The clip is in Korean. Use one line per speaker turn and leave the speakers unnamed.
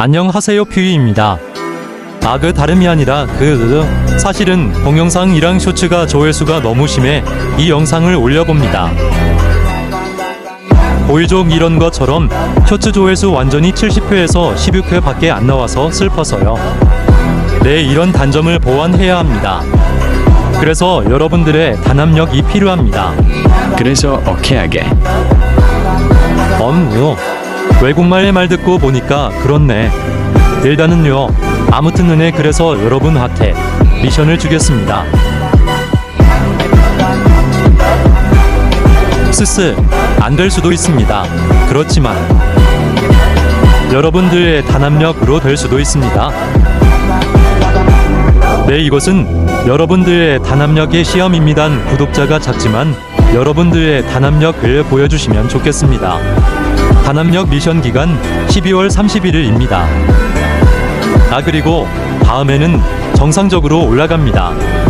안녕하세요 퓨이입니다. 아 그 다름이 아니라 그 으, 사실은 동영상이랑 쇼츠가 조회수가 너무 심해 이 영상을 올려봅니다. 보이족 이런 것처럼 쇼츠 조회수 완전히 70회에서 16회 밖에 안 나와서 슬퍼서요. 네 이런 단점을 보완해야 합니다. 그래서 여러분들의 단합력이 필요합니다.
그래서 어케하게
엄요 외국말의 말 듣고 보니까 그렇네. 일단은요 아무튼 은혜 그래서 여러분 한테 미션을 주겠습니다. 스스 안 될 수도 있습니다. 그렇지만 여러분들의 단합력으로 될 수도 있습니다. 네 이것은 여러분들의 단합력의 시험입니다 구독자가 작지만 여러분들의 단합력을 보여주시면 좋겠습니다 단합력 미션 기간 12월 31일입니다. 아 그리고 다음에는 정상적으로 올라갑니다.